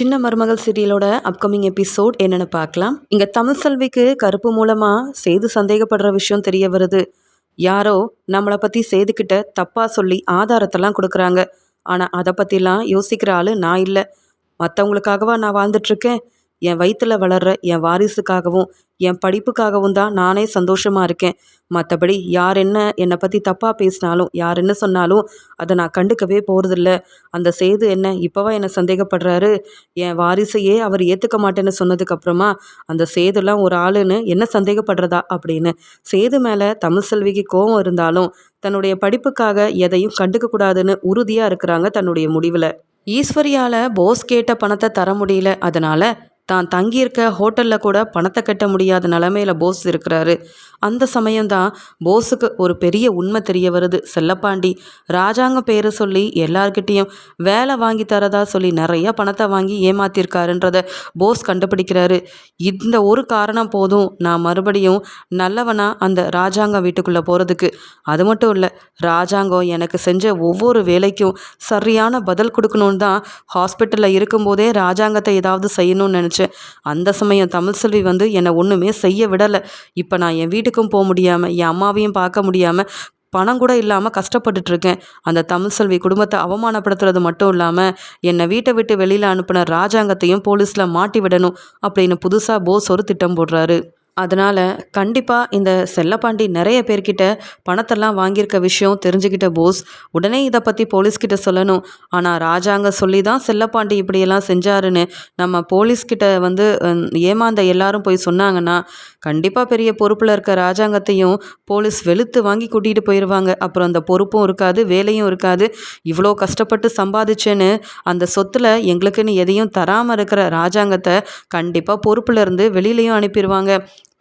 சின்ன மருமகள் சீரியலோட upcoming episode என்னன்னு பார்க்கலாம். இங்க தமிழ் செல்விக்கு கருப்பு மூலமா செய்து சந்தேகப்படுற விஷயம் தெரிய வருது. யாரோ நம்மளை பத்தி செய்துக்கிட்ட தப்பா சொல்லி ஆதாரத்தெல்லாம் கொடுக்குறாங்க. ஆனா அதை பத்திலாம் யோசிக்கிற ஆளு நான் இல்லை. மற்றவங்களுக்காகவா நான் வாழ்ந்துட்டு இருக்கேன்? என் வயிற்றுல வளர்ற என் வாரிசுக்காகவும் என் படிப்புக்காகவும் தான் நானே சந்தோஷமாக இருக்கேன். மற்றபடி யார் என்ன என்னை பற்றி தப்பாக பேசினாலும் யார் என்ன சொன்னாலும் அதை நான் கண்டுக்கவே போகிறதில்ல அந்த சேது என்ன இப்போவா என்னை சந்தேகப்படுறாரு? என் வாரிசையே அவர் ஏற்றுக்க மாட்டேன்னு சொன்னதுக்கப்புறமா அந்த சேதுலாம் ஒரு ஆளுன்னு என்ன சந்தேகப்படுறதா அப்படின்னு. சேது மேலே தமிழ் செல்விக்கு கோபம் இருந்தாலும் தன்னுடைய படிப்புக்காக எதையும் கண்டுக்க கூடாதுன்னு உறுதியாக இருக்கிறாங்க தன்னுடைய முடிவில். ஈஸ்வரியால் போஸ் கேட்ட பணத்தை தர முடியல. அதனால் தான் தங்கியிருக்க ஹோட்டலில் கூட பணத்தை கட்ட முடியாத நிலமையில போஸ் இருக்கிறாரு. அந்த சமயம்தான் போஸுக்கு ஒரு பெரிய உண்மை தெரிய வருது. செல்லப்பாண்டி ராஜாங்க பேரை சொல்லி எல்லார்கிட்டேயும் வேலை வாங்கி தரதா சொல்லி நிறைய பணத்தை வாங்கி ஏமாத்திருக்காருன்றத போஸ் கண்டுபிடிக்கிறாரு. இந்த ஒரு காரணம் போதும். நான் மறுபடியும் நல்லவனா அந்த ராஜாங்க வீட்டுக்குள்ளே போகிறதுக்கு அது மட்டும் இல்லை ராஜாங்கம் எனக்கு செஞ்ச ஒவ்வொரு வேலைக்கும் சரியான பதில் கொடுக்கணுன்னு தான் ஹாஸ்பிட்டலில் இருக்கும்போதே ராஜாங்கத்தை ஏதாவது செய்யணும்னு நினச்சேன் அந்த சமயம் தமிழ் செல்வி வந்து என்னை ஒன்றுமே செய்ய விடலை. இப்போ நான் என் வீட்டுக்கும் போக முடியாமல் என் அம்மாவையும் பார்க்க முடியாமல் பணம் கூட இல்லாமல் கஷ்டப்பட்டுட்டு இருக்கேன். அந்த தமிழ் செல்வி குடும்பத்தை அவமானப்படுத்துறது மட்டும் இல்லாமல் என்னை வீட்டை விட்டு வெளியில் அனுப்பின ராஜாங்கத்தையும் போலீஸில் மாட்டி விடணும் அப்படின்னு புதுசாக போஸ் ஒரு திட்டம் போடுறாரு. அதனால் கண்டிப்பாக இந்த செல்லப்பாண்டி நிறைய பேர்கிட்ட பணத்தெல்லாம் வாங்கியிருக்க விஷயம் தெரிஞ்சுக்கிட்ட போஸ் உடனே இதை பற்றி போலீஸ்கிட்ட சொல்லணும். ஆனால் ராஜாங்க சொல்லி தான் செல்லப்பாண்டி இப்படியெல்லாம் செஞ்சாருன்னு நம்ம போலீஸ்கிட்ட வந்து ஏமாந்த எல்லாரும் போய் சொன்னாங்கன்னா கண்டிப்பாக பெரிய பொறுப்பில் இருக்க ராஜாங்கத்தையும் போலீஸ் வெளுத்து வாங்கி கூட்டிகிட்டு போயிடுவாங்க அப்புறம் அந்த பொறுப்பும் இருக்காது வேலையும் இருக்காது. இவ்வளோ கஷ்டப்பட்டு சம்பாதிச்சேன்னு அந்த சொத்தில் எங்களுக்குன்னு எதையும் தராமல் இருக்கிற ராஜாங்கத்தை கண்டிப்பாக பொறுப்பில் இருந்து வெளியிலையும் அனுப்பிடுவாங்க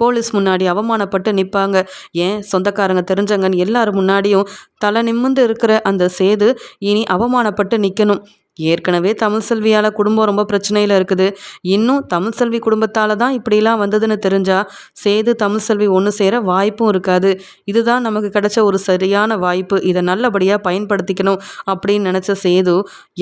போலீஸ் முன்னாடி அவமானப்பட்டு நிற்பாங்க ஏன்? சொந்தக்காரங்க தெரிஞ்சவங்கன்னு எல்லாரும் முன்னாடியும் தலை நிமிர்ந்து இருக்கிற அந்த சேது இனி அவமானப்பட்டு நிற்கணும் ஏற்கனவே தமிழ் செல்வியால் குடும்பம் ரொம்ப பிரச்சனையில் இருக்குது. இன்னும் தமிழ் செல்வி குடும்பத்தால் தான் இப்படிலாம் வந்ததுன்னு தெரிஞ்சால் சேது தமிழ் செல்வி ஒன்று சேர வாய்ப்பும் இருக்காது. இதுதான் நமக்கு கிடைச்ச ஒரு சரியான வாய்ப்பு. இதை நல்லபடியாக பயன்படுத்திக்கணும் அப்படின்னு நினச்ச சேது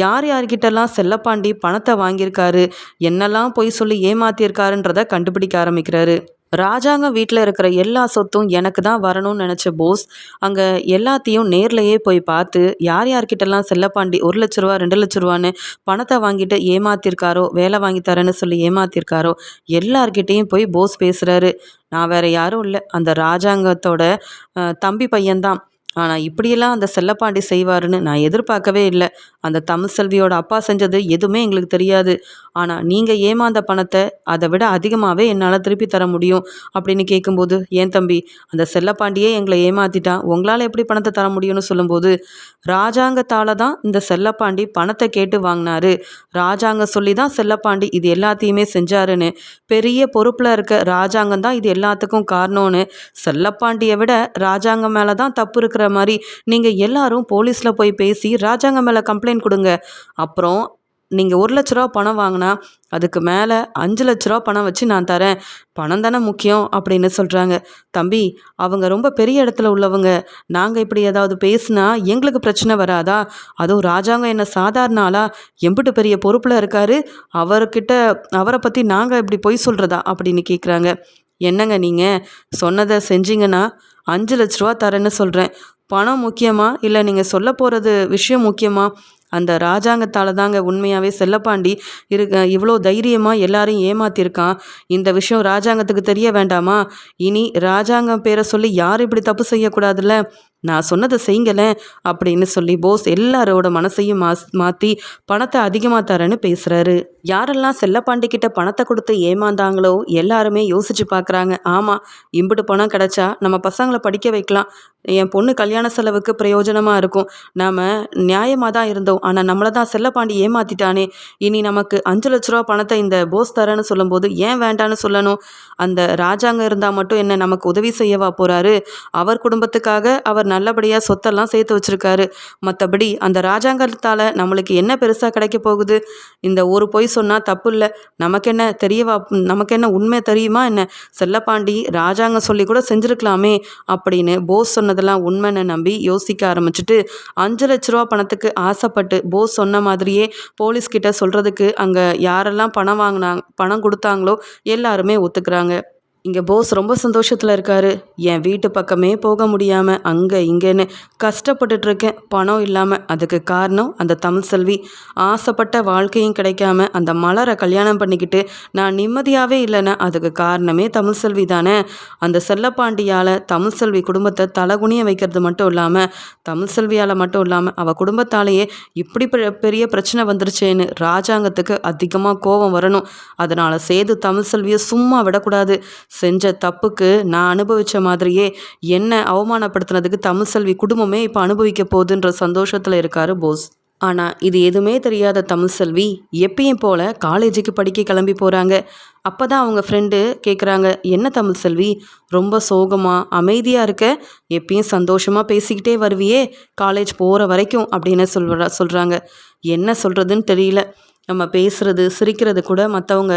யார் யார்கிட்டலாம் செல்லப்பாண்டி பணத்தை வாங்கியிருக்காரு? என்னெல்லாம் பொய் சொல்லி ஏமாத்தியிருக்காருன்றதை கண்டுபிடிக்க ஆரம்பிக்கிறாரு. ராஜாங்க வீட்டில் இருக்கிற எல்லா சொத்தும் எனக்கு தான் வரணும்னு நினச்ச போஸ் அங்கே எல்லாத்தையும் நேர்லையே போய் பார்த்து யார் யார்கிட்டலாம் செல்லப்பாண்டி ஒரு லட்ச ரூபா ரெண்டு லட்ச ரூபான்னு பணத்தை வாங்கிட்டு ஏமாத்திருக்காரோ வேலை வாங்கி தரேன்னு சொல்லி ஏமாத்திருக்காரோ எல்லார்கிட்டேயும் போய் போஸ் பேசுகிறாரு நான் வேற யாரும் இல்லை. அந்த ராஜாங்கத்தோட தம்பி பையன்தான். ஆனால் இப்படியெல்லாம் அந்த செல்லப்பாண்டி செய்வாருன்னு நான் எதிர்பார்க்கவே இல்லை. அந்த தமிழ் செல்வியோட அப்பா செஞ்சது எதுவுமே எங்களுக்கு தெரியாது. ஆனால் நீங்கள் ஏமாந்த பணத்தை அதை விட அதிகமாகவே என்னால் திருப்பி தர முடியும் அப்படின்னு கேட்கும்போது ஏன் தம்பி அந்த செல்லப்பாண்டியே எங்களை ஏமாத்திட்டான் உங்களால் எப்படி பணத்தை தர முடியும்னு சொல்லும்போது ராஜாங்கத்தால் தான் இந்த செல்லப்பாண்டி பணத்தை கேட்டு வாங்கினாரு. ராஜாங்க சொல்லி தான் செல்லப்பாண்டி இது எல்லாத்தையுமே செஞ்சாருன்னு. பெரிய பொறுப்பில் இருக்க ராஜாங்கம் தான் இது எல்லாத்துக்கும் காரணம்னு. செல்லப்பாண்டியை விட ராஜாங்கம் மேலே தான் தப்பு இருக்கிற மாதிரி நீங்கள் எல்லாரும் போலீஸில் போய் பேசி ராஜாங்கம் மேலே கம்ப்ளைண்ட் கொடுங்க. அப்புறம் நீங்கள் ஒரு லட்ச ரூபா பணம் வாங்கினா அதுக்கு மேலே அஞ்சு லட்ச ரூபா பணம் வச்சு நான் தரேன். பணம் தானே முக்கியம் அப்படின்னு சொல்கிறாங்க தம்பி அவங்க ரொம்ப பெரிய இடத்துல உள்ளவங்க. நாங்கள் இப்படி ஏதாவது பேசினா எங்களுக்கு பிரச்சனை வராதா? அதுவும் ராஜாங்கம் என்ன சாதாரண ஆளா? எம்பிட்டு பெரிய பொறுப்பில் இருக்காரு. அவர்கிட்ட அவரை பற்றி நாங்கள் இப்படி பொய் சொல்கிறதா அப்படின்னு கேட்குறாங்க என்னங்க நீங்கள் சொன்னதை செஞ்சீங்கன்னா அஞ்சு லட்ச ரூபா தரேன்னு சொல்கிறேன் பணம் முக்கியமா? இல்லை நீங்கள் சொல்ல போகிறது விஷயம் முக்கியமா? அந்த ராஜாங்கத்தால் தாங்க உண்மையாகவே செல்லப்பாண்டி இருக்க இவ்வளோ தைரியமாக எல்லாரையும் ஏமாத்திருக்கான். இந்த விஷயம் ராஜாங்கத்துக்கு தெரிய வேண்டாமா? இனி ராஜாங்கம் பேரை சொல்லி யார் இப்படி தப்பு செய்யக்கூடாதுல்ல? நான் சொன்னதை செய்யுங்களேன் அப்படின்னு சொல்லி போஸ் எல்லாரோட மனசையும் மாஸ் மாற்றி பணத்தை அதிகமாக தரேன்னு பேசுகிறாரு யாரெல்லாம் செல்லப்பாண்டி கிட்ட பணத்தை கொடுத்து ஏமாந்தாங்களோ எல்லாருமே யோசிச்சு பார்க்குறாங்க ஆமாம் இம்புட்டு பணம் கிடைச்சா நம்ம பசங்களை படிக்க வைக்கலாம். என் பொண்ணு கல்யாண செலவுக்கு பிரயோஜனமாக இருக்கும். நாம் நியாயமாக தான் இருந்தோம். ஆனால் நம்மளை தான் செல்லப்பாண்டி ஏமாத்திட்டானே. இனி நமக்கு அஞ்சு லட்ச ரூபா பணத்தை இந்த போஸ் தரேன்னு சொல்லும்போது ஏன் வேண்டான்னு சொல்லணும்? அந்த ராஜாங்க இருந்தால் மட்டும் என்ன நமக்கு உதவி செய்யவா போகிறாரு அவர் குடும்பத்துக்காக அவர் நல்லபடியாக சொத்தெல்லாம் சேர்த்து வச்சிருக்காரு. மற்றபடி அந்த ராஜாங்கத்தால் நம்மளுக்கு என்ன பெருசாக கிடைக்க போகுது? இந்த ஒரு பொய் சொன்னால் தப்பு இல்லை. நமக்கு என்ன தெரியவா நமக்கு என்ன உண்மை தெரியுமா என்ன? செல்லப்பாண்டி ராஜாங்க சொல்லி கூட செஞ்சுருக்கலாமே அப்படின்னு போஸ் சொன்னது சொன்னதெல்லாம் உண்மைன்னு நம்பி யோசிக்க ஆரம்பிச்சுட்டு அஞ்சு லட்ச ரூபா பணத்துக்கு ஆசைப்பட்டு போஸ் சொன்ன மாதிரியே போலீஸ்கிட்ட சொல்கிறதுக்கு அங்கே யாரெல்லாம் பணம் வாங்கினாங்க பணம் கொடுத்தாங்களோ எல்லாருமே ஒத்துக்கிறாங்க. இங்கே போஸ் ரொம்ப சந்தோஷத்தில் இருக்காரு. என் வீட்டு பக்கமே போக முடியாமல் அங்கே இங்கேன்னு கஷ்டப்பட்டுட்டு இருக்கேன் பணம் இல்லாமல் அதுக்கு காரணம் அந்த தமிழ் செல்வி. ஆசைப்பட்ட வாழ்க்கையும் கிடைக்காம அந்த மலரை கல்யாணம் பண்ணிக்கிட்டு நான் நிம்மதியாகவே இல்லைன்னா அதுக்கு காரணமே தமிழ் செல்வி தானே. அந்த செல்லப்பாண்டியால் தமிழ் செல்வி குடும்பத்தை தலகுனிய வைக்கிறது மட்டும் இல்லாமல் தமிழ் செல்வியால் மட்டும் இல்லாமல் அவள் குடும்பத்தாலேயே இப்படி பெ- பெரிய பிரச்சனை வந்துருச்சேன்னு ராஜாங்கத்துக்கு அதிகமாக கோபம் வரணும். அதனால் சேது தமிழ் செல்வியை சும்மா விடக்கூடாது. செஞ்ச தப்புக்கு நான் அனுபவித்த மாதிரியே என்ன அவமானப்படுத்தினதுக்கு தமிழ் செல்வி குடும்பமே இப்போ அனுபவிக்க போகுதுன்ற சந்தோஷத்தில் இருக்காரு போஸ். ஆனால் இது எதுவுமே தெரியாத தமிழ் செல்வி எப்பயும் போல் காலேஜுக்கு படிக்க கிளம்பி போகிறாங்க அப்போ தான் அவங்க ஃப்ரெண்டு கேட்குறாங்க என்ன தமிழ் செல்வி ரொம்ப சோகமாக அமைதியாக இருக்க? எப்பயும் சந்தோஷமாக பேசிக்கிட்டே வருவியே? காலேஜ் போகிற வரைக்கும் அப்படின்னு சொல்ற சொல்கிறாங்க என்ன சொல்கிறதுன்னு தெரியல. நம்ம பேசுகிறது சிரிக்கிறது கூட மற்றவங்க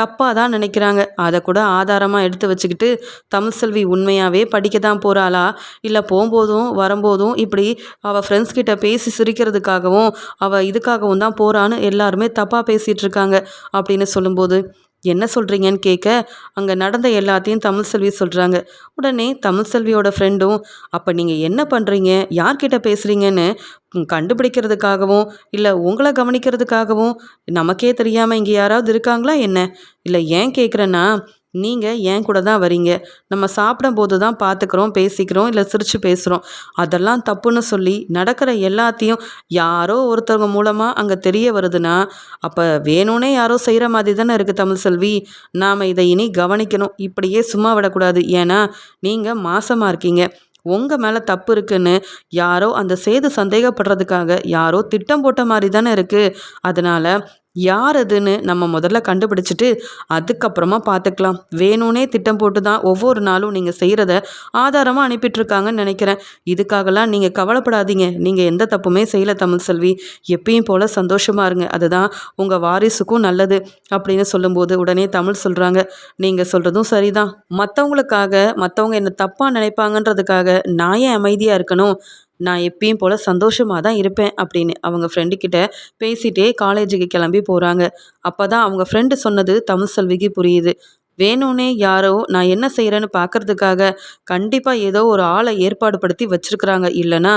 தப்பாக தான் நினைக்கிறாங்க. அதை கூட ஆதாரமாக எடுத்து வச்சுக்கிட்டு தமிழ் செல்வி உண்மையாகவே படிக்க தான் போகிறாளா இல்லை போகும்போதும் வரும்போதும் இப்படி அவள் ஃப்ரெண்ட்ஸ் கிட்ட பேசி சிரிக்கிறதுக்காகவும் அவள் இதுக்காகவும் தான் போகிறான்னு எல்லாருமே தப்பாக பேசிகிட்டு இருக்காங்க அப்படின்னு சொல்லும்போது என்ன சொல்கிறீங்கன்னு கேட்க அங்கே நடந்த எல்லாத்தையும் தமிழ் செல்வி சொல்கிறாங்க உடனே தமிழ் செல்வியோட ஃப்ரெண்டும் அப்போ நீங்கள் என்ன பண்ணுறீங்க யார்கிட்ட பேசுகிறீங்கன்னு கண்டுபிடிக்கிறதுக்காகவும் இல்லை உங்களை கவனிக்கிறதுக்காகவும் நமக்கே தெரியாமல் இங்கே யாராவது இருக்காங்களா என்ன? இல்லை ஏன் கேட்குறேன்னா நீங்கள் ஏன் கூட தான் வரீங்க. நம்ம சாப்பிடும்போது தான் பார்த்துக்கிறோம் பேசிக்கிறோம் இல்லை சிரித்து பேசுகிறோம் அதெல்லாம் தப்புன்னு சொல்லி நடக்கிற எல்லாத்தையும் யாரோ ஒருத்தவங்க மூலமாக அங்கே தெரிய வருதுன்னா அப்போ வேணும்னே யாரோ செய்கிற மாதிரி தானே இருக்குது தமிழ் செல்வி. நாம் இதை இனி கவனிக்கணும். இப்படியே சும்மா விடக்கூடாது. ஏன்னா நீங்கள் மாசமாக இருக்கீங்க. உங்கள் மேலே தப்பு இருக்குன்னு யாரோ அந்த சேது சந்தேகப்படுறதுக்காக யாரோ திட்டம் போட்ட மாதிரி தானே இருக்குது அதனால் யார் அதுன்னு நம்ம முதல்ல கண்டுபிடிச்சிட்டு அதுக்கப்புறமா பார்த்துக்கலாம். வேணும்னே திட்டம் போட்டு தான் ஒவ்வொரு நாளும் நீங்கள் செய்கிறத ஆதாரமாக அனுப்பிட்டுருக்காங்கன்னு நினைக்கிறேன். இதுக்காகலாம் நீங்கள் கவலைப்படாதீங்க. நீங்கள் எந்த தப்புமே செய்யலை தமிழ் செல்வி எப்பயும் போல் சந்தோஷமாக இருங்க. அதுதான் உங்கள் வாரிசுக்கும் நல்லது அப்படின்னு சொல்லும்போது உடனே தமிழ் சொல்கிறாங்க நீங்கள் சொல்கிறதும் சரிதான். மற்றவங்களுக்காக மற்றவங்க என்னை தப்பாக நினைப்பாங்கன்றதுக்காக நான் ஏன் அமைதியாக இருக்கணும்? நான் எப்பயும் போல் சந்தோஷமாக தான் இருப்பேன் அப்படின்னு அவங்க ஃப்ரெண்டு கிட்ட பேசிட்டே காலேஜுக்கு கிளம்பி போகிறாங்க அப்போ தான் அவங்க ஃப்ரெண்டு சொன்னது தமிழ் செல்விக்கு புரியுது. வேணும்னே யாரோ நான் என்ன செய்கிறேன்னு பார்க்கறதுக்காக கண்டிப்பாக ஏதோ ஒரு ஆளை ஏற்பாடு படுத்தி வச்சிருக்கிறாங்க. இல்லைன்னா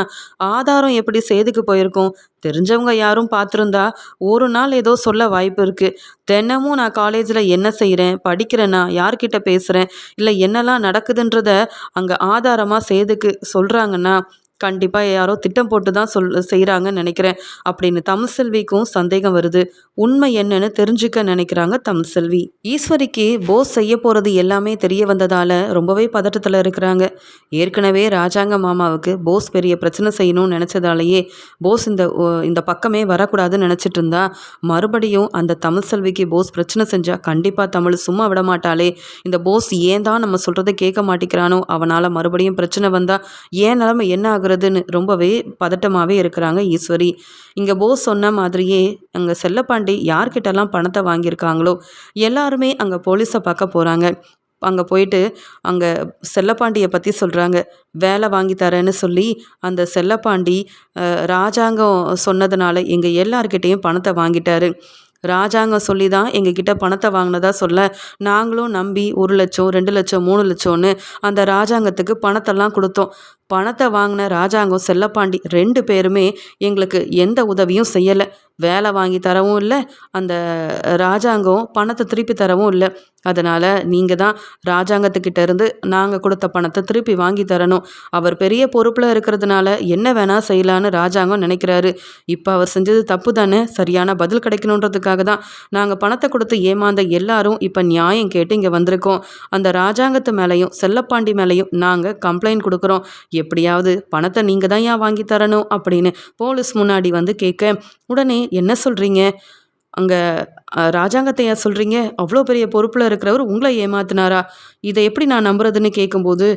ஆதாரம் எப்படி சேதுக்கு போயிருக்கும்? தெரிஞ்சவங்க யாரும் பார்த்துருந்தா ஒரு நாள் ஏதோ சொல்ல வாய்ப்பு இருக்குது தினமும் நான் காலேஜில் என்ன செய்கிறேன் படிக்கிறேன்னா யார்கிட்ட பேசுகிறேன் இல்லை என்னெல்லாம் நடக்குதுன்றத அங்கே ஆதாரமாக சேதுக்கு சொல்கிறாங்கன்னா கண்டிப்பாக யாரோ திட்டம் போட்டு தான் சொல் செய்கிறாங்கன்னு நினைக்கிறேன். அப்படின்னு தமிழ் செல்விக்கும் சந்தேகம் வருது. உண்மை என்னன்னு தெரிஞ்சுக்க நினைக்கிறாங்க தமிழ் செல்வி ஈஸ்வரிக்கு போஸ் செய்ய போகிறது எல்லாமே தெரிய வந்ததால் ரொம்பவே பதட்டத்தில் இருக்கிறாங்க. ஏற்கனவே ராஜாங்க மாமாவுக்கு போஸ் பெரிய பிரச்சனை செய்யணும்னு நினச்சதாலேயே போஸ் இந்த ஓ- இந்த பக்கமே வரக்கூடாதுன்னு நினச்சிட்டு இருந்தா மறுபடியும் அந்த தமிழ் செல்விக்கு போஸ் பிரச்சனை செஞ்சால் கண்டிப்பாக தமிழ் சும்மா விட மாட்டாளே. இந்த போஸ் ஏன் தான் நம்ம சொல்கிறத கேட்க மாட்டேங்கிறானோ அவனால் மறுபடியும் பிரச்சனை வந்தால் ஏன் நிலமை என்ன ஆகுறதுன்னு ரொம்பவே பதட்டமாகவே இருக்கிறாங்க ஈஸ்வரி. இங்கே போஸ் சொன்ன மாதிரியே அங்கே செல்லப்பாண்டி யார்கிட்டலாம் பணத்தை வாங்கியிருக்காங்களோ எல்லாருமே அங்கே போலீஸை பார்க்க போகிறாங்க அங்கே போயிட்டு அங்கே செல்லப்பாண்டியை பற்றி சொல்கிறாங்க வேலை வாங்கி தரேன்னு சொல்லி அந்த செல்லப்பாண்டி ராஜாங்கம் சொன்னதுனால எங்கள் எல்லார்கிட்டேயும் பணத்தை வாங்கிட்டாரு. ராஜாங்கம் சொல்லி தான் எங்ககிட்ட பணத்தை வாங்கினதா சொல்ல நாங்களும் நம்பி ஒரு லட்சம் ரெண்டு லட்சம் மூணு லட்சம்னு அந்த ராஜாங்கத்துக்கு பணத்தெல்லாம் கொடுத்தோம். பணத்தை வாங்கின ராஜாங்கம் செல்லப்பாண்டி ரெண்டு பேருமே எங்களுக்கு எந்த உதவியும் செய்யலை. வேலை வாங்கி தரவும் இல்லை அந்த ராஜாங்கம் பணத்தை திருப்பி தரவும் இல்லை. அதனால் நீங்கள் தான் ராஜாங்கத்துக்கிட்ட இருந்து நாங்கள் கொடுத்த பணத்தை திருப்பி வாங்கி தரணும். அவர் பெரிய பொறுப்பில் இருக்கிறதுனால என்ன வேணால் செய்யலான்னு ராஜாங்கம் நினைக்கிறாரு. இப்போ அவர் செஞ்சது தப்பு தானே? சரியான பதில் கிடைக்கணுன்றதுக்காக தான் நாங்கள் பணத்தை கொடுத்து ஏமாந்த எல்லாரும் இப்போ நியாயம் கேட்டு இங்கே வந்திருக்கோம். அந்த ராஜாங்கத்து மேலேயும் செல்லப்பாண்டி மேலேயும் நாங்கள் கம்ப்ளைண்ட் கொடுக்குறோம். எப்படியாவது பணத்தை நீங்கள் தான் ஏன் வாங்கி தரணும் அப்படின்னு போலீஸ் முன்னாடி வந்து கேட்க உடனே என்ன சொல்கிறீங்க அங்கே ராஜாங்கத்தை ஏன் சொல்கிறீங்க அவ்வளோ பெரிய பொறுப்பில் இருக்கிறவர் உங்களை ஏமாத்தினாரா? இதை எப்படி நான் நம்புறதுன்னு கேட்கும்போது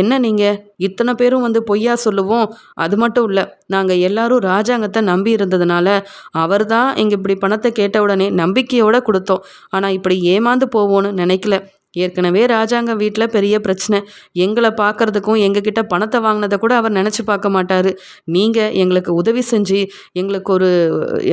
என்ன நீங்கள் இத்தனை பேரும் வந்து பொய்யா சொல்லுவோம். அது மட்டும் இல்லை நாங்கள் எல்லாரும் ராஜாங்கத்தை நம்பி இருந்ததுனால அவர் தான் இங்கே இப்படி பணத்தை கேட்ட உடனே நம்பிக்கையோடு கொடுத்தோம். ஆனால் இப்படி ஏமாந்து போவோன்னு நினைக்கல. ஏற்கனவே ராஜாங்க வீட்டில் பெரிய பிரச்சனை. எங்களை பார்க்கறதுக்கும் எங்ககிட்ட பணத்தை வாங்கினதை கூட அவர் நினச்சி பார்க்க மாட்டார். நீங்கள் எங்களுக்கு உதவி செஞ்சு எங்களுக்கு ஒரு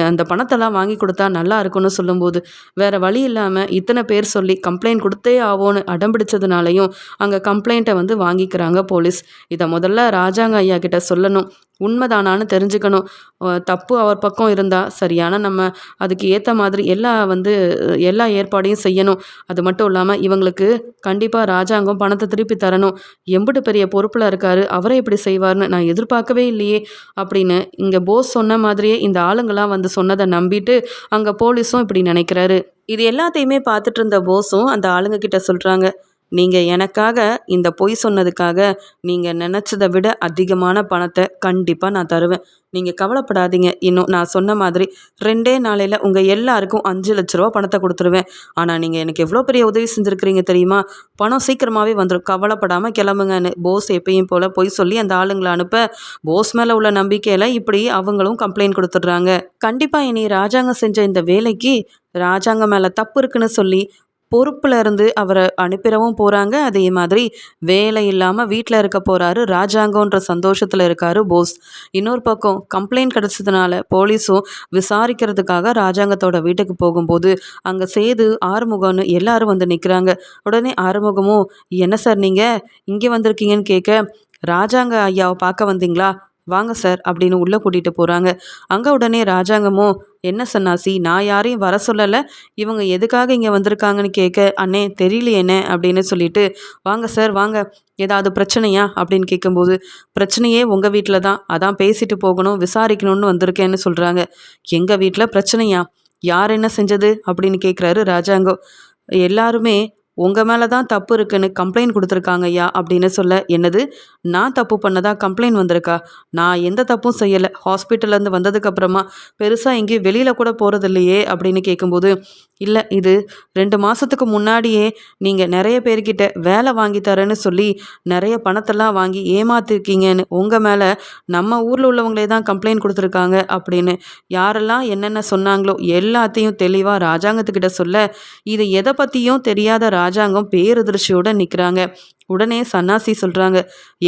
அந்த பணத்தெல்லாம் வாங்கி கொடுத்தா நல்லா இருக்கும்னு சொல்லும்போது வேறு வழி இல்லாமல் இத்தனை பேர் சொல்லி கம்ப்ளைண்ட் கொடுத்தே ஆவோன்னு அடம்பிடிச்சதுனாலையும் அங்கே கம்ப்ளைண்ட்டை வந்து வாங்கிக்கிறாங்க போலீஸ். இதை முதல்ல ராஜாங்க ஐயா கிட்ட சொல்லணும். உண்மைதானான்னு தெரிஞ்சுக்கணும். தப்பு அவர் பக்கம் இருந்தால் சரியான நம்ம அதுக்கு ஏற்ற மாதிரி எல்லா வந்து எல்லா ஏற்பாடையும் செய்யணும். அது மட்டும் இல்லாமல் இவங்களுக்கு கண்டிப்பாக ராஜாங்கம் பணத்தை திருப்பி தரணும். எம்பிட்டு பெரிய பொறுப்பில் இருக்கார். அவரை இப்படி செய்வார்னு நான் எதிர்பார்க்கவே இல்லையே அப்படின்னு இங்கே போஸ் சொன்ன மாதிரியே இந்த ஆளுங்களாம் வந்து சொன்னதை நம்பிட்டு அங்கே போலீஸும் இப்படி நினைக்கிறாரு. இது எல்லாத்தையுமே பார்த்துட்டு இருந்த போஸும் அந்த ஆளுங்க கிட்ட சொல்கிறாங்க நீங்கள் எனக்காக இந்த பொய் சொன்னதுக்காக நீங்கள் நினச்சதை விட அதிகமான பணத்தை கண்டிப்பாக நான் தருவேன். நீங்கள் கவலைப்படாதீங்க. இன்னும் நான் சொன்ன மாதிரி ரெண்டே நாளையில் உங்கள் எல்லாருக்கும் அஞ்சு லட்ச ரூபா பணத்தை கொடுத்துருவேன். ஆனால் நீங்கள் எனக்கு எவ்வளோ பெரிய உதவி செஞ்சுருக்கிறீங்க தெரியுமா? பணம் சீக்கிரமாகவே வந்துடும் கவலைப்படாமல் கிளம்புங்கன்னு போஸ் எப்பயும் போல் பொய் சொல்லி அந்த ஆளுங்களை அனுப்ப போஸ் மேலே உள்ள நம்பிக்கையில் இப்படி அவங்களும் கம்ப்ளைண்ட் கொடுத்துட்றாங்க. கண்டிப்பாக இனி ராஜாங்கம் செஞ்ச இந்த வேலைக்கு ராஜாங்கம் மேலே தப்பு இருக்குன்னு சொல்லி பொறுப்பில் இருந்து அவரை அனுப்பிடவும் போகிறாங்க அதே மாதிரி வேலை இல்லாமல் வீட்டில் இருக்க போகிறாரு ராஜாங்கன்ற சந்தோஷத்தில் இருக்கார் போஸ். இன்னொரு பக்கம் கம்ப்ளைண்ட் கிடச்சதுனால போலீஸும் விசாரிக்கிறதுக்காக ராஜாங்கத்தோட வீட்டுக்கு போகும்போது அங்கே சேது ஆறுமுகம்னு எல்லாரும் வந்து நிற்கிறாங்க உடனே ஆறுமுகமும் என்ன சார் நீங்கள் இங்கே வந்திருக்கீங்கன்னு கேட்க ராஜாங்க ஐயாவை பார்க்க வந்தீங்களா? வாங்க சார் அப்படின்னு உள்ளே கூட்டிகிட்டு போகிறாங்க அங்கே உடனே ராஜாங்கமோ என்ன சன்னாசி நான் யாரையும் வர சொல்லலை. இவங்க எதுக்காக இங்கே வந்திருக்காங்கன்னு கேட்க அண்ணே தெரியலையேண்ணே என்ன? அப்படின்னு சொல்லிட்டு வாங்க சார் வாங்க. ஏதாவது பிரச்சனையா? அப்படின்னு கேட்கும்போது பிரச்சனையே உங்கள் வீட்டில் தான். அதான் பேசிட்டு போகணும் விசாரிக்கணும்னு வந்திருக்கேன்னு சொல்கிறாங்க எங்கள் வீட்டில் பிரச்சனையா? யார் என்ன செஞ்சது? அப்படின்னு கேட்குறாரு ராஜாங்கம் எல்லாருமே உங்கள் மேலே தான் தப்பு இருக்குன்னு கம்ப்ளைண்ட் கொடுத்துருக்காங்க ஐயா அப்படின்னு சொல்ல என்னது? நான் தப்பு பண்ணதாக கம்ப்ளைண்ட் வந்திருக்கா? நான் எந்த தப்பும் செய்யலை. ஹாஸ்பிட்டல்லேருந்து வந்ததுக்கப்புறமா பெருசாக எங்கேயும் வெளியில் கூட போகிறது இல்லையே அப்படின்னு கேட்கும்போது இல்லை இது ரெண்டு மாதத்துக்கு முன்னாடியே நீங்கள் நிறைய பேர்கிட்ட வேலை வாங்கி தரேன்னு சொல்லி நிறைய பணத்தெல்லாம் வாங்கி ஏமாத்திருக்கீங்கன்னு உங்கள் மேலே நம்ம ஊரில் உள்ளவங்களே தான் கம்ப்ளைண்ட் கொடுத்துருக்காங்க அப்படின்னு யாரெல்லாம் என்னென்ன சொன்னாங்களோ எல்லாத்தையும் தெளிவாக ராஜாங்கத்துக்கிட்ட சொல்ல இது எதை பற்றியும் தெரியாத ராஜாங்கம் பேரதிர்ச்சியோடு நிற்கிறாங்க உடனே சன்னாசி சொல்கிறாங்க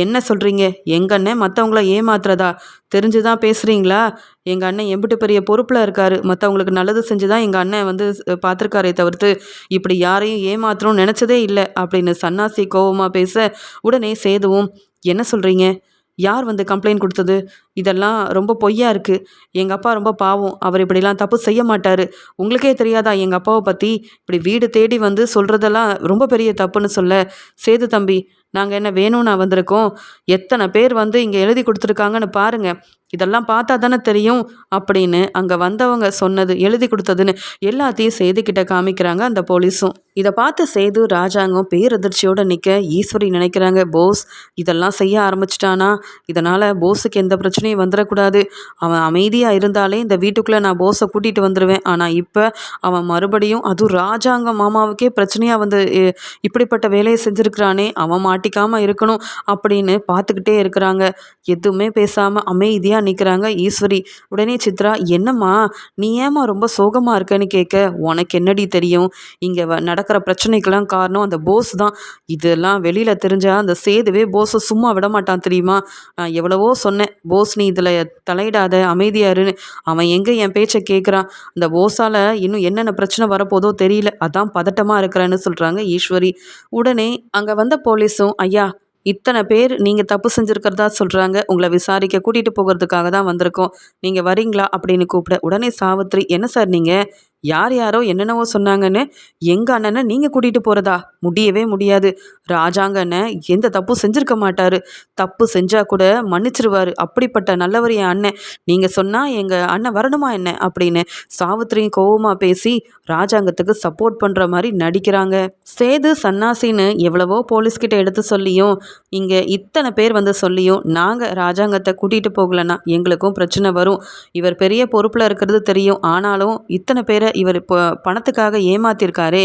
என்ன சொல்கிறீங்க எங்கள் அண்ணன் மற்றவங்கள ஏமாத்துறதா? தெரிஞ்சு தான் பேசுகிறீங்களா எங்கள் அண்ணன் எம்பிட்டு பெரிய பொறுப்பில் இருக்கார். மற்றவங்களுக்கு நல்லது செஞ்சு தான் எங்கள் அண்ணன் வந்து பார்த்துருக்காரே தவிர்த்து இப்படி யாரையும் ஏமாத்துறோம்னு நினச்சதே இல்லை. அப்படின்னு சன்னாசி கோபமாக பேச உடனே சேதுவும் என்ன சொல்கிறீங்க யார் வந்து கம்ப்ளைண்ட் கொடுத்தது? இதெல்லாம் ரொம்ப பொய்யா இருக்குது எங்கள் அப்பா ரொம்ப பாவம். அவர் இப்படிலாம் தப்பு செய்ய மாட்டார். உங்களுக்கே தெரியாதா எங்கள் அப்பாவை பற்றி இப்படி வீடு தேடி வந்து சொல்கிறதெல்லாம் ரொம்ப பெரிய தப்புன்னு சொல்ல. சேது தம்பி நாங்கள் என்ன வேணும்னு வந்திருக்கோம். எத்தனை பேர் வந்து இங்கே எழுதி கொடுத்துருக்காங்கன்னு பாருங்கள் இதெல்லாம் பார்த்தா தானே தெரியும் அப்படின்னு அங்கே வந்தவங்க சொன்னது எழுதி கொடுத்ததுன்னு எல்லாத்தையும் சேதுக்கிட்ட காமிக்கிறாங்க அந்த போலீஸும். இதை பார்த்து சேது ராஜாங்கம் பேரதிர்ச்சியோடு நிற்க ஈஸ்வரி நினைக்கிறாங்க போஸ் இதெல்லாம் செய்ய ஆரம்பிச்சிட்டானா? இதனால் போஸுக்கு எந்த பிரச்சனையும் வந்துடக்கூடாது அவன் அமைதியாக இருந்தாலே இந்த வீட்டுக்குள்ளே நான் போஸை கூட்டிகிட்டு வந்துடுவேன் ஆனால் இப்போ அவன் மறுபடியும் அதுவும் ராஜாங்க மாமாவுக்கே பிரச்சனையாக வந்து இப்படிப்பட்ட வேலையை செஞ்சுருக்கிறானே அவன் மாட்டிக்காமல் இருக்கணும் அப்படின்னு பார்த்துக்கிட்டே இருக்கிறாங்க. எதுவுமே பேசாமல் அமைதியாக நிற்கிறாங்க ஈஸ்வரி உடனே சித்ரா என்னம்மா நீ ஏமா ரொம்ப சோகமாக இருக்கன்னு கேட்க உனக்கு என்னடி தெரியும்? இங்கே நடக்கிற பிரச்சனைக்கெல்லாம் காரணம் அந்த போஸ் தான். இதெல்லாம் வெளியில் தெரிஞ்சால் அந்த சேதுவே போஸை சும்மா விட மாட்டான் தெரியுமா? நான் எவ்வளவோ சொன்னேன் போஸ் நீ இதில் தலையிடாத அமைதியாருன்னு அவன் எங்கே என் பேச்சை கேட்குறான்? அந்த போஸால் இன்னும் என்னென்ன பிரச்சனை வரப்போதோ தெரியல. அதான் பதட்டமாக இருக்கிறேன்னு சொல்கிறாங்க ஈஸ்வரி. உடனே அங்கே வந்த போலீஸும் ஐயா இத்தனை பேர் நீங்கள் தப்பு செஞ்சுருக்கிறதா சொல்கிறாங்க உங்களை விசாரிக்க கூட்டிகிட்டு போகிறதுக்காக தான் வந்திருக்கோம். நீங்கள் வரீங்களா அப்படின்னு கூப்பிட உடனே சாவித்ரி என்ன சார் நீங்கள் யார் யாரோ என்னென்னவோ சொன்னாங்கன்னு எங்கள் அண்ணனை நீங்கள் கூட்டிகிட்டு போகிறதா முடியவே முடியாது. ராஜாங்க அண்ணன் எந்த தப்பும் செஞ்சுருக்க மாட்டார். தப்பு செஞ்சால் கூட மன்னிச்சிருவார். அப்படிப்பட்ட நல்லவர் என் அண்ணன். நீங்கள் சொன்னால் எங்கள் அண்ணன் வரணுமா என்ன? அப்படின்னு சாவித்திரியும் கோவமாக பேசி ராஜாங்கத்துக்கு சப்போர்ட் பண்ணுற மாதிரி நடிக்கிறாங்க. சேது சன்னாசின்னு எவ்வளவோ போலீஸ்கிட்ட எடுத்து சொல்லியும் இங்கே இத்தனை பேர் வந்து சொல்லியும் நாங்கள் ராஜாங்கத்தை கூட்டிகிட்டு போகலன்னா எங்களுக்கும் பிரச்சனை வரும். இவர் பெரிய பொறுப்பில் இருக்கிறது தெரியும். ஆனாலும் இத்தனை பேரை இவர் இப்போ பணத்துக்காக ஏமாத்திருக்காரே.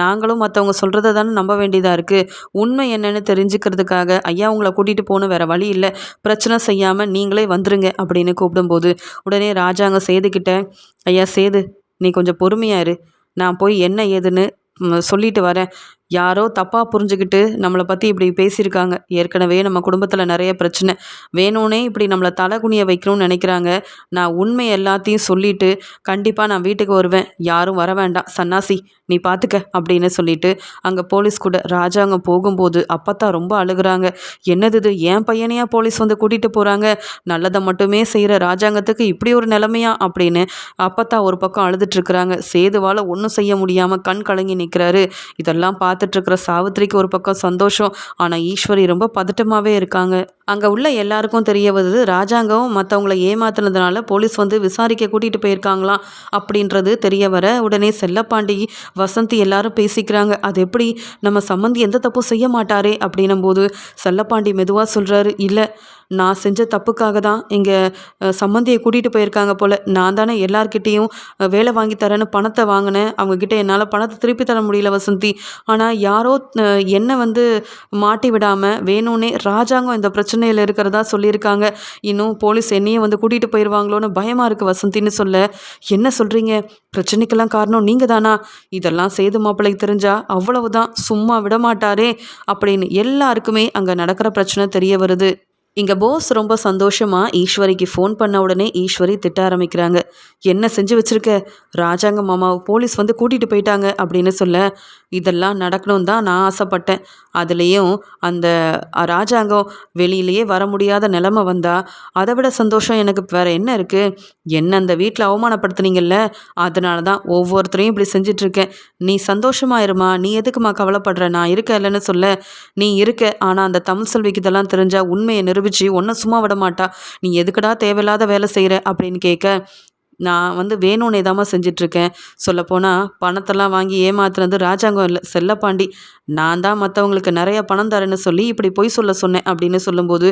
நாங்களும் மற்றவங்க சொல்கிறத தானே நம்ப வேண்டியதாக இருக்குது உண்மை என்னென்னு தெரிஞ்சுக்கிறதுக்காக ஐயா உங்களை கூட்டிகிட்டு போகணும் வேறு வழி இல்லை. பிரச்சனை செய்யாமல் நீங்களே வந்துருங்க அப்படின்னு கூப்பிடும்போது உடனே ராஜாங்க சேதுக்கிட்ட ஐயா சேது நீ கொஞ்சம் பொறுமையாக இரு. நான் போய் என்ன ஏதுன்னு சொல்லிட்டு வரேன். யாரோ தப்பாக புரிஞ்சுக்கிட்டு நம்மளை பற்றி இப்படி பேசியிருக்காங்க. ஏற்கனவே நம்ம குடும்பத்தில் நிறைய பிரச்சனை. வேணும்னே இப்படி நம்மளை தலைகுனிய வைக்கணும்னு நினைக்கிறாங்க. நான் உண்மை எல்லாத்தையும் சொல்லிட்டு கண்டிப்பாக நான் வீட்டுக்கு வருவேன். யாரும் வர வேண்டாம். சன்னாசி நீ பார்த்துக்க அப்படின்னு சொல்லிட்டு அங்கே போலீஸ் கூட ராஜாங்கம் போகும்போது அப்பத்தான் ரொம்ப அழுகிறாங்க. என்னது இது? என் பையனையா போலீஸ் வந்து கூட்டிகிட்டு போகிறாங்க நல்லதை மட்டுமே செய்கிற ராஜாங்கத்துக்கு இப்படி ஒரு நிலைமையா? அப்படின்னு அப்பத்தான் ஒரு பக்கம் அழுதுட்டுருக்குறாங்க சேதுவால் ஒன்றும் செய்ய முடியாமல் கண் கலங்கி நிற்கிறாரு இதெல்லாம் பார்த்து பார்த்துட்ருக்குற சாவித்திரிக்கு ஒரு பக்கம் சந்தோஷம். ஆனால் ஈஸ்வரி ரொம்ப பதட்டமாகவே இருக்காங்க. அங்கே உள்ள எல்லாருக்கும் தெரிய வருது ராஜாங்கம் மற்றவங்கள ஏமாத்தினதுனால போலீஸ் வந்து விசாரிக்க கூட்டிகிட்டு போயிருக்காங்களாம் அப்படின்றது தெரிய வர உடனே செல்லப்பாண்டி வசந்தி எல்லாரும் பேசிக்கிறாங்க. அது எப்படி? நம்ம சம்மந்தி எந்த தப்பும் செய்ய மாட்டாரே அப்படின்னும் போது செல்லப்பாண்டி மெதுவாக சொல்கிறாரு இல்லை நான் செஞ்ச தப்புக்காக தான் இங்கே சம்மந்தியை கூட்டிகிட்டு போயிருக்காங்க போல். நான் தானே எல்லார்கிட்டேயும் வேலை வாங்கி தரேன்னு பணத்தை வாங்கினேன். அவங்கக்கிட்ட என்னால் பணத்தை திருப்பி தர முடியல வசந்தி. ஆனால் யாரோ என்னை வந்து மாட்டி விடாமல் வேணும்னே ராஜாங்கம் இந்த பிரச்சனையில் இருக்கிறதா சொல்லியிருக்காங்க. இன்னும் போலீஸ் என்னையே வந்து கூட்டிகிட்டு போயிடுவாங்களோன்னு பயமாக இருக்குது வசந்தின்னு சொல்ல. என்ன சொல்கிறீங்க பிரச்சனைக்கெல்லாம் காரணம் நீங்கள் தானா இதெல்லாம் சேது மாப்பிள்ளைக்கு தெரிஞ்சா அவ்வளவுதான் சும்மா விட மாட்டாரே அப்படின்னு எல்லாருக்குமே அங்கே நடக்கிற பிரச்சனை தெரிய வருது. இங்கே போஸ் ரொம்ப சந்தோஷமாக ஈஸ்வரிக்கு ஃபோன் பண்ண உடனே ஈஸ்வரி திட்ட ஆரம்பிக்கிறாங்க. என்ன செஞ்சு வச்சுருக்க? ராஜாங்க மாமாவை போலீஸ் வந்து கூட்டிகிட்டு போயிட்டாங்க அப்படின்னு சொல்ல இதெல்லாம் நடக்கணும் தான் நான் ஆசைப்பட்டேன். அதுலேயும் அந்த ராஜாங்கம் வெளியிலேயே வர முடியாத நிலமை வந்தால் அதை விட சந்தோஷம் எனக்கு வேறு என்ன இருக்குது என்ன அந்த வீட்டில் அவமானப்படுத்துனீங்கல்ல? அதனால தான் ஒவ்வொருத்தரையும் இப்படி செஞ்சிட்ருக்கேன். நீ சந்தோஷமாயிருமா நீ எதுக்குமா கவலைப்படுற? நான் இருக்க இல்லைன்னு சொல்ல நீ இருக்க ஆனால் அந்த தமிழ் செல்விக்கு இதெல்லாம் தெரிஞ்சால் உண்மையை நிரூபித்து ஒன்றும் சும்மா விட மாட்டா. நீ எதுக்கடா தேவையில்லாத வேலை செய்கிற அப்படின்னு கேட்க நான் வந்து வேணும்னே தாம்மா செஞ்சிட்ருக்கேன். சொல்லப்போனால் பணத்தெல்லாம் வாங்கி ஏமாத்துறது ராஜாங்கம் இல்லை செல்லப்பாண்டி. நான் தான் மற்றவங்களுக்கு நிறைய பணம் தரேன்னு சொல்லி இப்படி பொய் சொல்ல சொன்னேன் அப்படின்னு சொல்லும்போது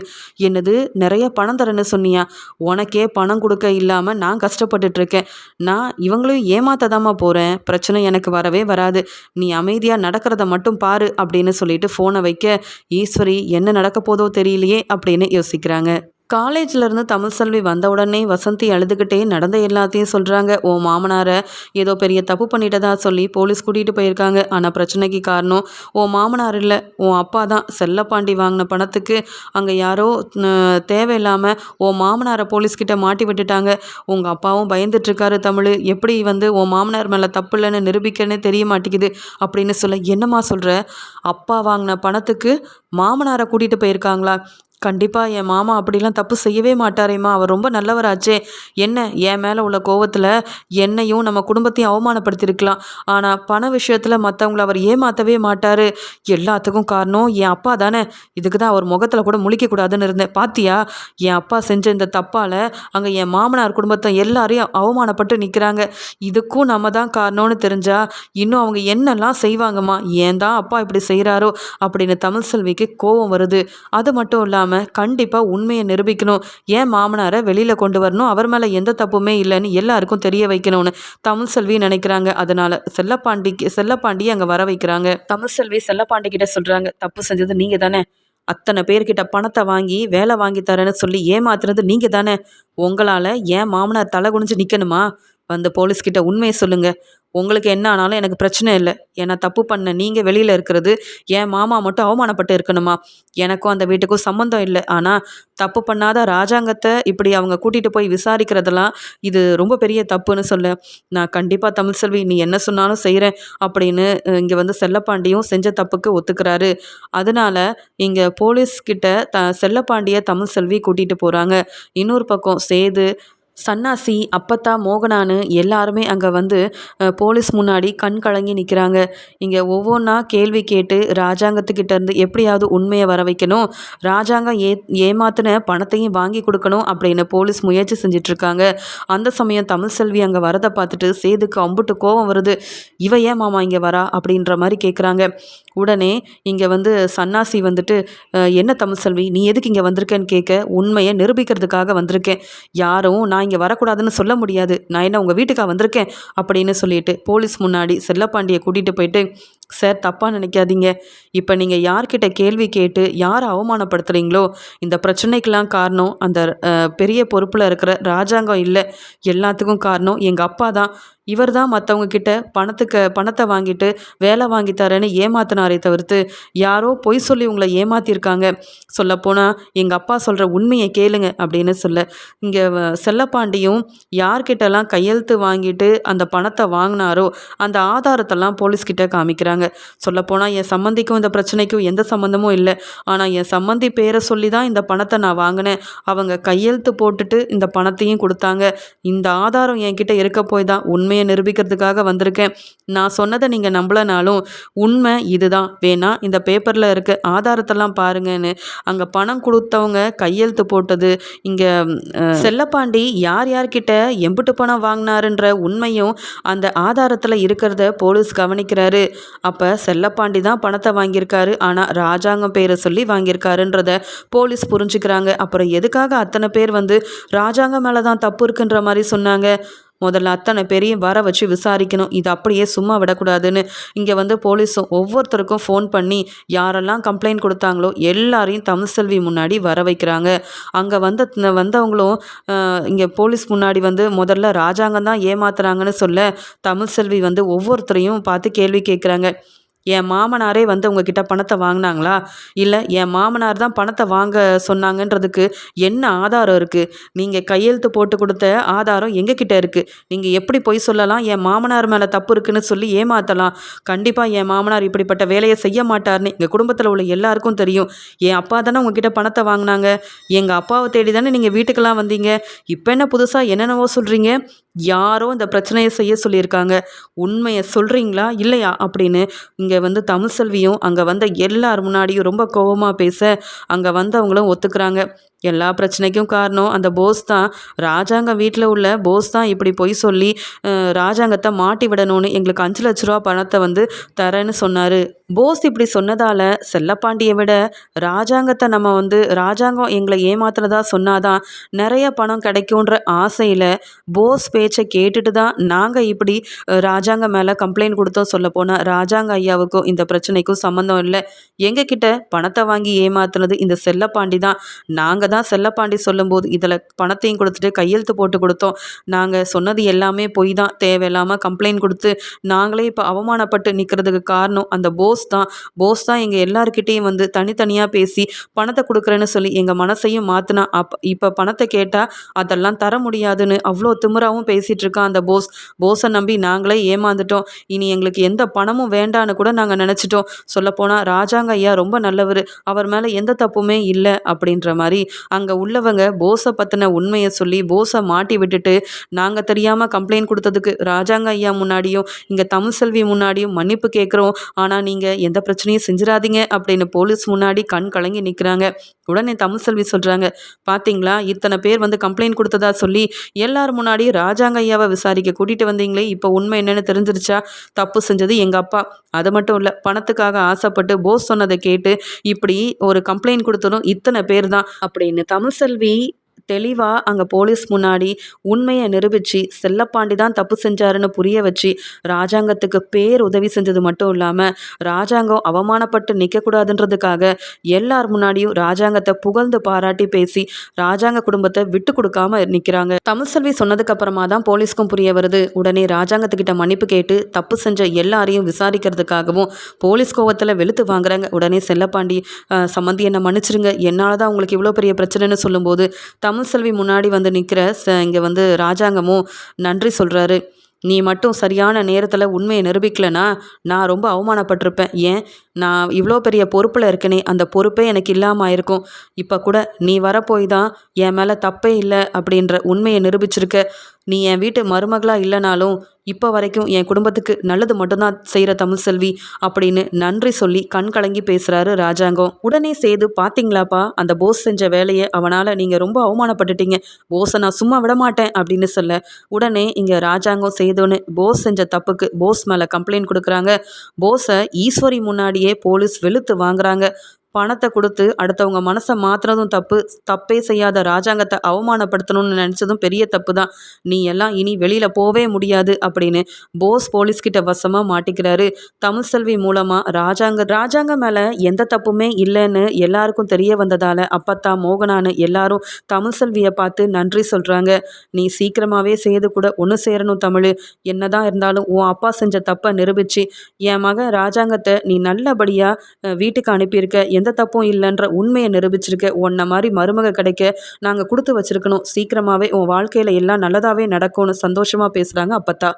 என்னது நிறைய பணம் தரேன்னு சொன்னியா? உனக்கே பணம் கொடுக்க இல்லாமல் நான் கஷ்டப்பட்டுட்ருக்கேன். நான் இவங்களையும் ஏமாத்ததாம்மா போகிறேன் பிரச்சனை எனக்கு வரவே வராது. நீ அமைதியாக நடக்கிறத மட்டும் பாரு அப்படின்னு சொல்லிட்டு ஃபோனை வைக்க ஈஸ்வரி என்ன நடக்க போதோ தெரியலையே அப்படின்னு யோசிக்கிறாங்க. காலேஜ்லேருந்து தமிழ் செல்வி வந்த உடனே வசந்தி அழுதுகிட்டே நடந்த எல்லாத்தையும் சொல்கிறாங்க ஓ மாமனாரை ஏதோ பெரிய தப்பு பண்ணிட்டதா சொல்லி போலீஸ் கூட்டிகிட்டு போயிருக்காங்க. ஆனால் பிரச்சனைக்கு காரணம் ஓ மாமனார் இல்லை உன் அப்பா தான். செல்லப்பாண்டி வாங்கின பணத்துக்கு அங்கே யாரோ தேவையில்லாமல் ஓ மாமனாரை போலீஸ்கிட்ட மாட்டி விட்டுட்டாங்க. உங்கள் அப்பாவும் பயந்துட்டுருக்காரு தமிழ். எப்படி வந்து உன் மாமனார் மேலே தப்பு இல்லைன்னு நிரூபிக்கன்னு தெரிய மாட்டேங்குது அப்படின்னு சொல்ல என்னம்மா சொல்கிற அப்பா வாங்கின பணத்துக்கு மாமனாரை கூட்டிகிட்டு போயிருக்காங்களா? கண்டிப்பாக என் மாமா அப்படிலாம் தப்பு செய்யவே மாட்டாரேம்மா. அவர் ரொம்ப நல்லவராச்சே. என்ன என் மேலே உள்ள கோவத்தில் என்னையும் நம்ம குடும்பத்தையும் அவமானப்படுத்தியிருக்கலாம் ஆனால் பண விஷயத்தில் மற்றவங்கள அவர் ஏமாற்றவே மாட்டார். எல்லாத்துக்கும் காரணம் என் அப்பா தானே. இதுக்கு தான் அவர் முகத்தில் கூட முழிக்கக்கூடாதுன்னு இருந்தேன். பாத்தியா? என் அப்பா செஞ்ச இந்த தப்பால் அங்கே என் மாமனார் குடும்பத்தை எல்லாரையும் அவமானப்பட்டு நிற்கிறாங்க இதுக்கும் நம்ம தான் காரணம்னு தெரிஞ்சால் இன்னும் அவங்க என்னெல்லாம் செய்வாங்கம்மா? ஏன் தான் அப்பா இப்படி செய்கிறாரோ அப்படின்னு தமிழ் செல்விக்கு கோவம் வருது. அது மட்டும் இல்லாமல் இல்லாமல் கண்டிப்பாக உண்மையை நிரூபிக்கணும். ஏன் மாமனாரை வெளியில் கொண்டு வரணும்? அவர் மேலே எந்த தப்புமே இல்லைன்னு எல்லாருக்கும் தெரிய வைக்கணும்னு தமிழ் செல்வி நினைக்கிறாங்க. அதனால் செல்லப்பாண்டிக்கு செல்லப்பாண்டி அங்கே வர வைக்கிறாங்க. தமிழ் செல்வி செல்லப்பாண்டி கிட்ட சொல்கிறாங்க தப்பு செஞ்சது நீங்கள் தானே. அத்தனை பேர்கிட்ட பணத்தை வாங்கி வேலை வாங்கி தரேன்னு சொல்லி ஏமாத்துறது நீங்கள் தானே. உங்களால் ஏன் மாமனார் தலை குனிஞ்சு நிற்கணுமா வந்து போலீஸ்கிட்ட உண்மையை சொல்லுங்கள் உங்களுக்கு என்ன ஆனாலும் எனக்கு பிரச்சனை இல்லை. ஏன்னா தப்பு பண்ண நீங்கள் வெளியில் இருக்கிறது என் மாமா மட்டும் அவமானப்பட்டு இருக்கணுமா? எனக்கும் அந்த வீட்டுக்கும் சம்மந்தம் இல்லை. ஆனால் தப்பு பண்ணாத ராஜாங்கத்தை இப்படி அவங்க கூட்டிகிட்டு போய் விசாரிக்கிறதெல்லாம் இது ரொம்ப பெரிய தப்புன்னு சொல்ல. நான் கண்டிப்பாக தமிழ் செல்வி நீ என்ன சொன்னாலும் செய்கிறேன் அப்படின்னு இங்கே வந்து செல்லப்பாண்டியும் செஞ்ச தப்புக்கு ஒத்துக்கிறாரு. அதனால் இங்கே போலீஸ்கிட்ட த செல்லப்பாண்டிய தமிழ் செல்வி கூட்டிகிட்டு போகிறாங்க இன்னொரு பக்கம் சேது சன்னாசி அப்பத்தா மோகனான்னு எல்லாருமே அங்கே வந்து போலீஸ் முன்னாடி கண் கலங்கி நிற்கிறாங்க இங்கே ஒவ்வொன்றா கேள்வி கேட்டு ராஜாங்கத்துக்கிட்ட இருந்து எப்படியாவது உண்மையை வர வைக்கணும். ராஜாங்கம் ஏ ஏமாத்தின பணத்தையும் வாங்கி கொடுக்கணும் அப்படின்னு போலீஸ் முயற்சி செஞ்சிட்ருக்காங்க. அந்த சமயம் தமிழ் செல்வி அங்கே வரதை பார்த்துட்டு சேதுக்கு அம்புட்டு கோபம் வருது. இவ ஏன் மாமா இங்கே வரா? அப்படின்ற மாதிரி கேட்குறாங்க உடனே இங்கே வந்து சன்னாசி வந்துட்டு என்ன தமிழ் செல்வி? நீ எதுக்கு இங்கே வந்திருக்கேன்னு கேட்க உண்மையை நிரூபிக்கிறதுக்காக வந்திருக்கேன். யாரும் நான் இங்கே வரக்கூடாதுன்னு சொல்ல முடியாது. நான் என்ன உங்கள் வீட்டுக்காக வந்திருக்கேன்? அப்படின்னு சொல்லிட்டு போலீஸ் முன்னாடி செல்லப்பாண்டியை கூட்டிகிட்டு போயிட்டு சார் தப்பாக நினைக்காதீங்க. இப்போ நீங்கள் யார்கிட்ட கேள்வி கேட்டு யாரை அவமானப்படுத்துகிறீங்களோ இந்த பிரச்சனைக்கெலாம் காரணம் அந்த பெரிய பொறுப்பில் இருக்கிற ராஜாங்கம் இல்லை. எல்லாத்துக்கும் காரணம் எங்கள் அப்பா தான். இவர் தான் மற்றவங்க கிட்ட பணத்துக்கு பணத்தை வாங்கிட்டு வேலை வாங்கி தரேன்னு ஏமாத்தினாரே தவிர்த்து யாரோ பொய் சொல்லி உங்களை ஏமாத்தியிருக்காங்க சொல்லப்போனால் எங்கள் அப்பா சொல்கிற உண்மையை கேளுங்க அப்படின்னு சொல்ல. இங்கே செல்லப்பாண்டியும் யார்கிட்டலாம் கையெழுத்து வாங்கிட்டு அந்த பணத்தை வாங்கினாரோ அந்த ஆதாரத்தெல்லாம் போலீஸ்கிட்ட காமிக்கிறாங்க. சொல்லப்போனால் என் சம்மந்திக்கும் இந்த பிரச்சனைக்கும் எந்த சம்மந்தமும் இல்லை. ஆனால் என் சம்மந்தி பேரை சொல்லி தான் இந்த பணத்தை நான் வாங்கினேன். அவங்க கையெழுத்து போட்டுட்டு இந்த பணத்தையும் கொடுத்தாங்க. இந்த ஆதாரம் என்கிட்ட இருக்க போய் தான் உண்மை உண்மையை நிரூபிக்கிறதுக்காக வந்திருக்கேன். நான் சொன்னதை நீங்கள் நம்பலனாலும் உண்மை இதுதான். வேணா இந்த பேப்பரில் இருக்க ஆதாரத்தெல்லாம் பாருங்கன்னு அங்கே பணம் கொடுத்தவங்க கையெழுத்து போட்டது இங்கே செல்லப்பாண்டி யார் யார்கிட்ட எம்புட்டு பணம் வாங்கினாருன்ற உண்மையும் அந்த ஆதாரத்தில் இருக்கிறத போலீஸ் கவனிக்கிறாரு. அப்போ செல்லப்பாண்டி தான் பணத்தை வாங்கியிருக்காரு. ஆனால் ராஜாங்கம் பேரை சொல்லி வாங்கியிருக்காருன்றத போலீஸ் புரிஞ்சுக்கிறாங்க. அப்புறம் எதுக்காக அத்தனை பேர் வந்து ராஜாங்கம் மேலே தான் தப்பு இருக்குன்ற மாதிரி சொன்னாங்க? முதல்ல அத்தனை பேரையும் வர வச்சு விசாரிக்கணும். இது அப்படியே சும்மா விடக்கூடாதுன்னு இங்கே வந்து போலீஸும் ஒவ்வொருத்தருக்கும் ஃபோன் பண்ணி யாரெல்லாம் கம்ப்ளைண்ட் கொடுத்தாங்களோ எல்லாரையும் தமிழ்செல்வி முன்னாடி வர வைக்கிறாங்க. அங்கே வந்த வந்தவங்களும் இங்கே போலீஸ் முன்னாடி வந்து முதல்ல ராஜாங்கம் தான் ஏமாத்துறாங்கன்னு சொல்ல தமிழ்செல்வி வந்து ஒவ்வொருத்தரையும் பார்த்து கேள்வி கேட்குறாங்க. என் மாமனாரே வந்து உங்ககிட்ட பணத்தை வாங்கினாங்களா? இல்லை என் மாமனார் தான் பணத்தை வாங்க சொன்னாங்கன்றதுக்கு என்ன ஆதாரம் இருக்குது நீங்கள் கையெழுத்து போட்டு கொடுத்த ஆதாரம் எங்ககிட்ட இருக்குது நீங்கள் எப்படி பொய் சொல்லலாம்? என் மாமனார் மேலே தப்பு இருக்குன்னு சொல்லி ஏமாற்றலாம் கண்டிப்பாக என் மாமனார் இப்படிப்பட்ட வேலையை செய்ய மாட்டார்னு எங்கள் குடும்பத்தில் உள்ள எல்லாருக்கும் தெரியும். என் அப்பா தானே உங்ககிட்ட பணத்தை வாங்கினாங்க. எங்கள் அப்பாவை தேடி தானே நீங்கள் வீட்டுக்கெல்லாம் வந்தீங்க. இப்போ என்ன புதுசாக என்னென்னவோ சொல்கிறீங்க யாரோ இந்த பிரச்சனையை செய்ய சொல்லியிருக்காங்க. உண்மையை சொல்கிறீங்களா இல்லையா? அப்படின்னு இங்கே வந்து தமிழ்செல்வியும் அங்கே வந்த எல்லார் முன்னாடியும் ரொம்ப கோபமாக பேச அங்கே வந்தவங்களும் ஒத்துக்கிறாங்க. எல்லா பிரச்சனைக்கும் காரணம் அந்த போஸ் தான். ராஜாங்க வீட்டில் உள்ள போஸ் தான் இப்படி பொய் சொல்லி ராஜாங்கத்தை மாட்டி விடணும்னு எங்களுக்கு அஞ்சு லட்ச ரூபா பணத்தை வந்து தரேன்னு சொன்னார். போஸ் இப்படி சொன்னதால் செல்லப்பாண்டியை விட ராஜாங்கத்தை நம்ம வந்து ராஜாங்கம் எங்களை ஏமாத்துறதா சொன்னாதான் நிறைய பணம் கிடைக்குன்ற ஆசையில் போஸ் பேச்சை கேட்டுட்டு தான் நாங்கள் இப்படி ராஜாங்க மேலே கம்ப்ளைண்ட் கொடுத்தோம் சொல்ல போனால் ராஜாங்க ஐயாவுக்கும் இந்த பிரச்சனைக்கும் சம்மந்தம் இல்லை. எங்ககிட்ட பணத்தை வாங்கி ஏமாத்துனது இந்த செல்லப்பாண்டி தான். நாங்கள் தான் செல்லப்பாண்டி சொல்லும்போது இதில் பணத்தையும் கொடுத்துட்டு கையெழுத்து போட்டு கொடுத்தோம். நாங்கள் சொன்னது எல்லாமே பொய் தான். தேவையில்லாமல் கம்ப்ளைண்ட் கொடுத்து நாங்களே இப்போ அவமானப்பட்டு நிற்கிறதுக்கு காரணம் அந்த போஸ் தான். போஸ் தான் எங்கள் எல்லாருக்கிட்டேயும் வந்து தனித்தனியாக பேசி பணத்தை கொடுக்குறேன்னு சொல்லி எங்கள் மனசையும் மாற்றினா அப் இப்போ பணத்தை கேட்டால் அதெல்லாம் தர முடியாதுன்னு அவ்வளோ திமுறாவும் பேசிகிட்டு இருக்கான் அந்த போஸ் போஸை நம்பி நாங்களே ஏமாந்துட்டோம். இனி எங்களுக்கு எந்த பணமும் வேண்டான்னு கூட நாங்கள் நினச்சிட்டோம். சொல்லப்போனால் ராஜாங்க ஐயா ரொம்ப நல்லவர். அவர் மேலே எந்த தப்புமே இல்லை. அப்படின்ற மாதிரி அங்கே உள்ளவங்க போஸை பற்றின உண்மையை சொல்லி போஸை மாட்டி விட்டுட்டு நாங்கள் தெரியாமல் கம்ப்ளைண்ட் கொடுத்ததுக்கு ராஜாங்க ஐயா முன்னாடியும் இங்கே தமிழ் செல்வி முன்னாடியும் மன்னிப்பு கேட்குறோம் ஆனால் நீங்கள் எந்த பிரச்சனையும் செஞ்சிடாதீங்க அப்படின்னு போலீஸ் முன்னாடி கண் கலங்கி நிற்கிறாங்க உடனே தமிழ் செல்வி சொல்கிறாங்க பார்த்தீங்களா இத்தனை பேர் வந்து கம்ப்ளைண்ட் கொடுத்ததா சொல்லி எல்லார் முன்னாடி ராஜாங்க ஐயாவை விசாரிக்க கூட்டிகிட்டு வந்தீங்களே இப்போ உண்மை என்னென்னு தெரிஞ்சிருச்சா? தப்பு செஞ்சது எங்கள் அப்பா. அது மட்டும் இல்லை பணத்துக்காக ஆசைப்பட்டு போஸ் சொன்னதை கேட்டு இப்படி ஒரு கம்ப்ளைண்ட் கொடுத்ததும் இத்தனை பேர் தான். அப்படி அப்படின்னு தமிழ்செல்வி தெளிவாக அங்கே போலீஸ் முன்னாடி உண்மையை நிரூபித்து செல்லப்பாண்டி தான் தப்பு செஞ்சாருன்னு புரிய வச்சு ராஜாங்கத்துக்கு பேர் உதவி செஞ்சது மட்டும் இல்லாமல் ராஜாங்கம் அவமானப்பட்டு நிற்கக்கூடாதுன்றதுக்காக எல்லார் முன்னாடியும் ராஜாங்கத்தை புகழ்ந்து பாராட்டி பேசி ராஜாங்க குடும்பத்தை விட்டு கொடுக்காம நிற்கிறாங்க தமிழ்செல்வி சொன்னதுக்கப்புறமா தான் போலீஸ்க்கும் புரிய வருது. உடனே ராஜாங்கத்துக்கிட்ட மன்னிப்பு கேட்டு தப்பு செஞ்ச எல்லாரையும் விசாரிக்கிறதுக்காகவும் போலீஸ் கோவத்தில் வெளுத்து வாங்குறாங்க. உடனே செல்லப்பாண்டி சம்மந்தி என்னை மன்னிச்சிருங்க. என்னால் தான் உங்களுக்கு இவ்வளோ பெரிய பிரச்சனைன்னு சொல்லும்போது தமிழ் செல்வி முன்னாடி வந்து நிற்கிற ச இங்கே வந்து ராஜாங்கமும் நன்றி சொல்கிறாரு நீ மட்டும் சரியான நேரத்தில் உண்மையை நிரூபிக்கலைன்னா நான் ரொம்ப அவமானப்பட்டிருப்பேன். ஏன்? நான் இவ்வளோ பெரிய பொறுப்பில் இருக்கனே அந்த பொறுப்பே எனக்கு இல்லாமல் ஆயிருக்கும். இப்போ கூட நீ வரப்போய் தான் என் மேலே தப்பே இல்லை அப்படின்ற உண்மையை நிரூபிச்சிருக்க. நீ என் வீட்டு மருமகளாக இல்லைனாலும் இப்போ வரைக்கும் என் குடும்பத்துக்கு நல்லது மட்டும்தான் செய்கிற தமிழ் செல்வி அப்படின்னு நன்றி சொல்லி கண் கலங்கி பேசுகிறாரு ராஜாங்கம் உடனே சேது பார்த்தீங்களாப்பா அந்த போஸ் செஞ்ச வேலையை அவனால் நீங்கள் ரொம்ப அவமானப்பட்டுட்டீங்க. போஸை நான் சும்மா விட மாட்டேன் அப்படின்னு சொல்ல உடனே இங்கே ராஜாங்கம் சேதுன்னு போஸ் செஞ்ச தப்புக்கு போஸ் மேலே கம்ப்ளைண்ட் கொடுக்குறாங்க. போஸை ஈஸ்வரி முன்னாடியே போலீஸ் வெளுத்து வாங்குறாங்க. பணத்தை கொடுத்து அடுத்தவங்க மனசை மாத்துறதும் தப்பு. தப்பே செய்யாத ராஜாங்கத்தை அவமானப்படுத்தணும்னு நினச்சதும் பெரிய தப்பு தான் நீ எல்லாம் இனி வெளியில் போவே முடியாது அப்படின்னு போஸ் போலீஸ்கிட்ட வசமாக மாட்டிக்கிறாரு. தமிழ் செல்வி மூலமாக ராஜாங்க ராஜாங்க மேலே எந்த தப்புமே இல்லைன்னு எல்லாருக்கும் தெரிய வந்ததால் அப்பத்தா மோகனான்னு எல்லாரும் தமிழ் செல்வியை பார்த்து நன்றி சொல்கிறாங்க நீ சீக்கிரமாகவே செய்து கூட ஒன்று சேரணும் தமிழ். என்னதான் இருந்தாலும் உன் அப்பா செஞ்ச தப்பை நிரூபித்து என் மகன் ராஜாங்கத்தை நீ நல்லபடியாக வீட்டுக்கு அனுப்பியிருக்க. எந்த தப்பும் இல்லைன்ற உண்மையை நிரூபிச்சிருக்க. உன்னை மாதிரி மருமக கிடைக்க நாங்கள் கொடுத்து வச்சிருக்கணும். சீக்கிரமாகவே உன் வாழ்க்கையில் எல்லாம் நல்லதாகவே நடக்கும்னு சந்தோஷமாக பேசுகிறாங்க அப்பத்தா.